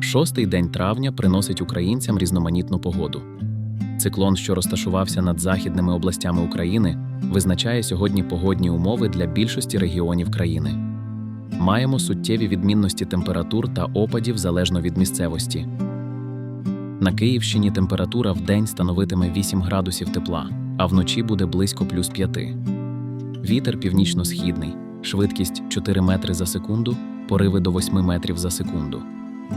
Шостий день травня приносить українцям різноманітну погоду. Циклон, що розташувався над західними областями України, визначає сьогодні погодні умови для більшості регіонів країни. Маємо суттєві відмінності температур та опадів залежно від місцевості. На Київщині температура в день становитиме 8 градусів тепла, а вночі буде близько плюс 5. Вітер північно-східний, швидкість 4 метри за секунду, пориви до 8 метрів за секунду.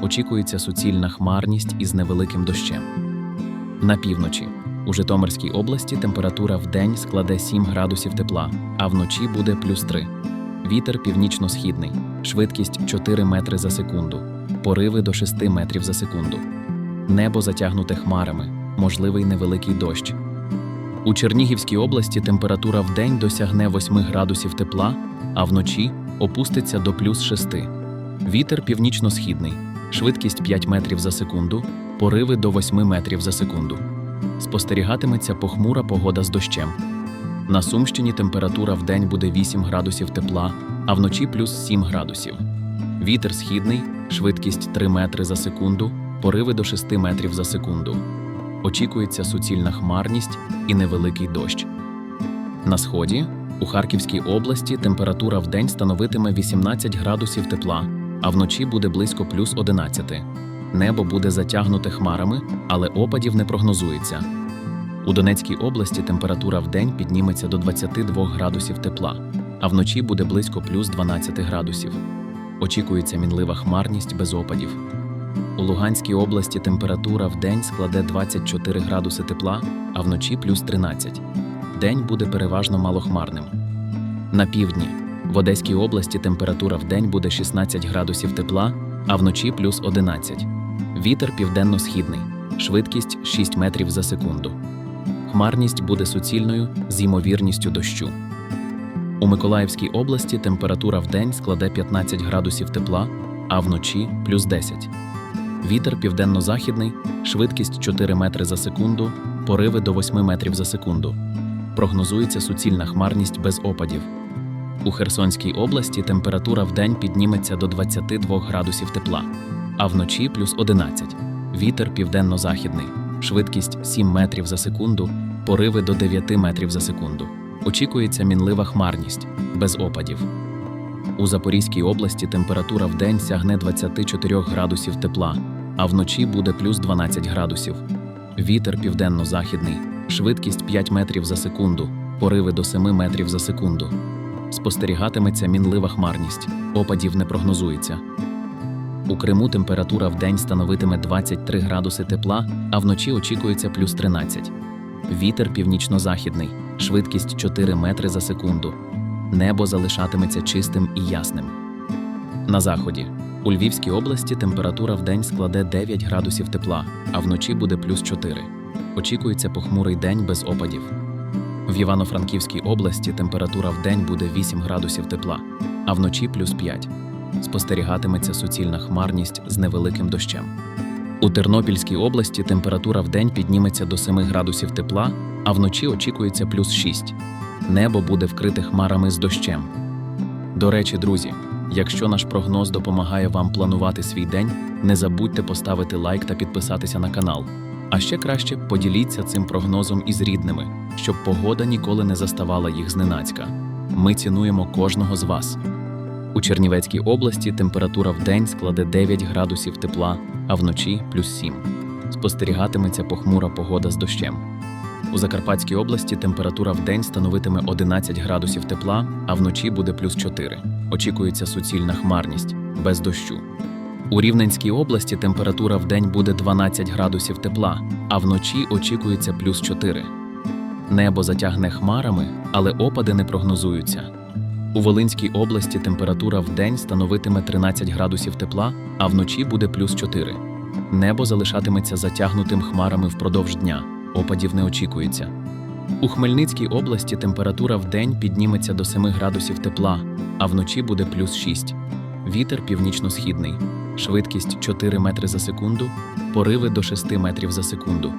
Очікується суцільна хмарність із невеликим дощем. На півночі у Житомирській області температура в день складе 7 градусів тепла, а вночі буде плюс 3. Вітер північно-східний, швидкість 4 метри за секунду, пориви до 6 метрів за секунду. Небо затягнуте хмарами, можливий невеликий дощ. У Чернігівській області температура в день досягне 8 градусів тепла, а вночі опуститься до плюс 6. Вітер північно-східний, швидкість 5 метрів за секунду, пориви до 8 метрів за секунду. Спостерігатиметься похмура погода з дощем. На Сумщині температура в день буде 8 градусів тепла, а вночі плюс 7 градусів. Вітер східний, швидкість 3 метри за секунду, пориви до 6 метрів за секунду. Очікується суцільна хмарність і невеликий дощ. На сході у Харківській області температура в день становитиме 18 градусів тепла, а вночі буде близько плюс 11. Небо буде затягнуте хмарами, але опадів не прогнозується. У Донецькій області температура в день підніметься до 22 градусів тепла, а вночі буде близько плюс 12 градусів. Очікується мінлива хмарність без опадів. У Луганській області температура в день складе 24 градуси тепла, а вночі плюс 13. День буде переважно малохмарним. На півдні в Одеській області температура в день буде 16 градусів тепла, а вночі плюс 11. Вітер південно-східний, швидкість 6 метрів за секунду. Хмарність буде суцільною з ймовірністю дощу. У Миколаївській області температура в день складе 15 градусів тепла, а вночі плюс 10. Вітер південно-західний, швидкість 4 метри за секунду, пориви до 8 метрів за секунду. Прогнозується суцільна хмарність без опадів. У Херсонській області температура в день підніметься до 22 градусів тепла, а вночі плюс 11. Вітер південно-західний, швидкість 7 метрів за секунду, пориви до 9 метрів за секунду. Очікується мінлива хмарність без опадів. У Запорізькій області температура в день сягне 24 градусів тепла, а вночі буде плюс 12 градусів. Вітер південно-західний, швидкість 5 метрів за секунду, пориви до 7 метрів за секунду. Спостерігатиметься мінлива хмарність, опадів не прогнозується. У Криму температура в день становитиме 23 градуси тепла, а вночі очікується плюс 13. Вітер північно-західний, швидкість 4 метри за секунду. Небо залишатиметься чистим і ясним. На заході у Львівській області температура в день складе 9 градусів тепла, а вночі буде плюс 4. Очікується похмурий день без опадів. В Івано-Франківській області температура в день буде 8 градусів тепла, а вночі плюс 5. Спостерігатиметься суцільна хмарність з невеликим дощем. У Тернопільській області температура в день підніметься до 7 градусів тепла, а вночі очікується плюс 6. Небо буде вкрите хмарами з дощем. До речі, друзі, якщо наш прогноз допомагає вам планувати свій день, не забудьте поставити лайк та підписатися на канал. А ще краще поділіться цим прогнозом із рідними, щоб погода ніколи не заставала їх зненацька. Ми цінуємо кожного з вас. У Чернівецькій області температура в день складе 9 градусів тепла, а вночі плюс 7. Спостерігатиметься похмура погода з дощем. У Закарпатській області температура в день становитиме 11 градусів тепла, а вночі буде плюс 4. Очікується суцільна хмарність без дощу. У Рівненській області температура в день буде 12 градусів тепла, а вночі очікується плюс 4. Небо затягне хмарами, але опади не прогнозуються. У Волинській області температура в день становитиме 13 градусів тепла, а вночі буде плюс 4. Небо залишатиметься затягнутим хмарами впродовж дня. Опадів не очікується. У Хмельницькій області температура в день підніметься до 7 градусів тепла, а вночі буде плюс 6. Вітер північно-східний, швидкість 4 метри за секунду, пориви до 6 метрів за секунду.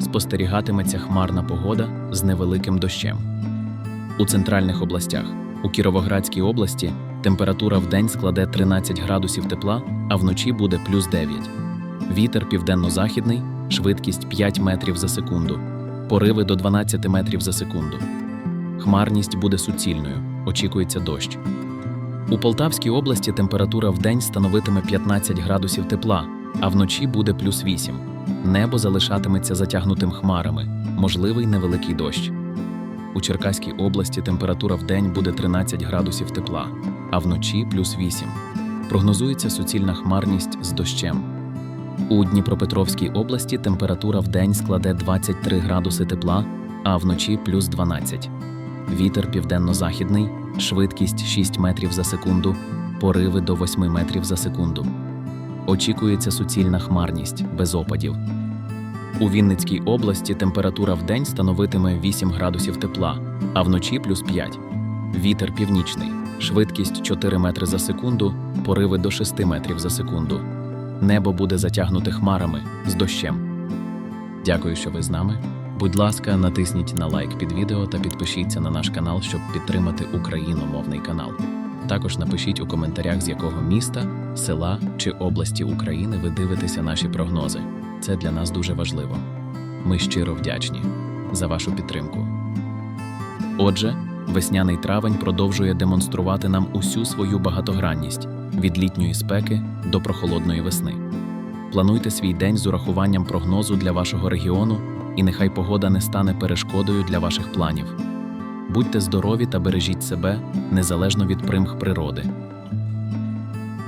Спостерігатиметься хмарна погода з невеликим дощем. У центральних областях у Кіровоградській області Температура в день складе 13 градусів тепла, а вночі буде плюс 9. Вітер південно-західний, швидкість 5 метрів за секунду, пориви до 12 метрів за секунду. Хмарність буде суцільною, очікується дощ. У Полтавській області температура в день становитиме 15 градусів тепла, а вночі буде плюс 8. Небо залишатиметься затягнутим хмарами, можливий невеликий дощ. У Черкаській області температура в день буде 13 градусів тепла, а вночі плюс 8. Прогнозується суцільна хмарність з дощем. У Дніпропетровській області температура в день складе 23 градуси тепла, а вночі плюс 12. Вітер південно-західний, швидкість 6 метрів за секунду, пориви до 8 метрів за секунду. Очікується суцільна хмарність без опадів. У Вінницькій області температура в день становитиме 8 градусів тепла, а вночі плюс 5. Вітер північний, швидкість 4 метри за секунду, пориви до 6 метрів за секунду. Небо буде затягнуте хмарами з дощем. Дякую, що ви з нами. Будь ласка, натисніть на лайк під відео та підпишіться на наш канал, щоб підтримати україномовний канал. Також напишіть у коментарях, з якого міста, села чи області України ви дивитеся наші прогнози. Це для нас дуже важливо. Ми щиро вдячні за вашу підтримку. Отже, весняний травень продовжує демонструвати нам усю свою багатогранність від літньої спеки до прохолодної весни. Плануйте свій день з урахуванням прогнозу для вашого регіону, і нехай погода не стане перешкодою для ваших планів. Будьте здорові та бережіть себе незалежно від примх природи.